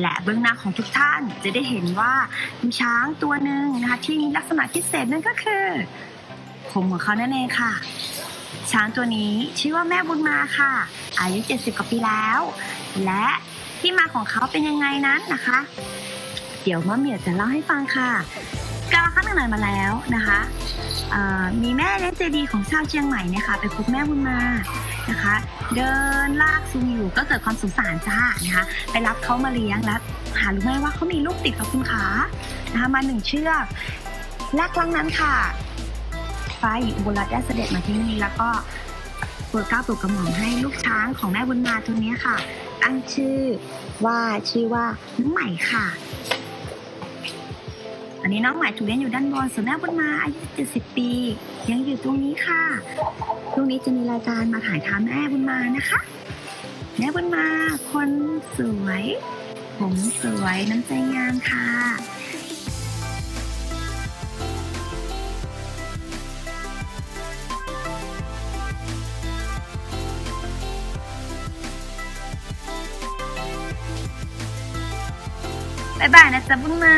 และเบื้องหน้าของทุกท่านจะได้เห็นว่ามีช้างตัวหนึ่งนะคะที่มีลักษณะพิเศษนั่นก็คือผมของเขานั่นเองค่ะ ช้างตัวนี้ชื่อว่าแม่บุญมาค่ะ อายุ 70 กว่าปีแล้ว และที่มาของเขาเป็นยังไงนั้นนะคะ เดี๋ยวมะเหมียวจะเล่าให้ฟังค่ะ กาลครั้งหนึ่งมาแล้วนะคะมีแม่เลี้ยงใจดีของชาวเชียงใหม่เนี่ยค่ะไปพบแม่บุญมานะคะ เดินลากซุงอยู่ก็เกิดความสงสารจ้านะคะไปรับเขามาเลี้ยงแล้ว หารู้ไหมว่าเขามีลูกติดกับคุณขานะคะมาหนึ่งเชือกและครั้งนั้นค่ะฟ้าหญิงอุรัตได้เสด็จมาที่นี่แล้วก็โปรดเกล้าโปรดกระหม่อมให้ลูกช้างของแม่บุญมาตัวเนี้ยค่ะ ตั้งชื่อว่าชื่อว่าน้องใหม่ค่ะ อันนี้น้องหม่ถูกเลี้ยงอยู่ด้านบนส่วนแม่บุญมาอายุ70 ปียังอยู่ตรงนี้ค่ะพรุ่งนี้จะมีรายการมาถ่ายทำแม่บุญมานะคะ แม่บุญมาคนสวย ผมสวยน้ำใจงามค่ะบ๊ายบายนะจ๊ะบุญมา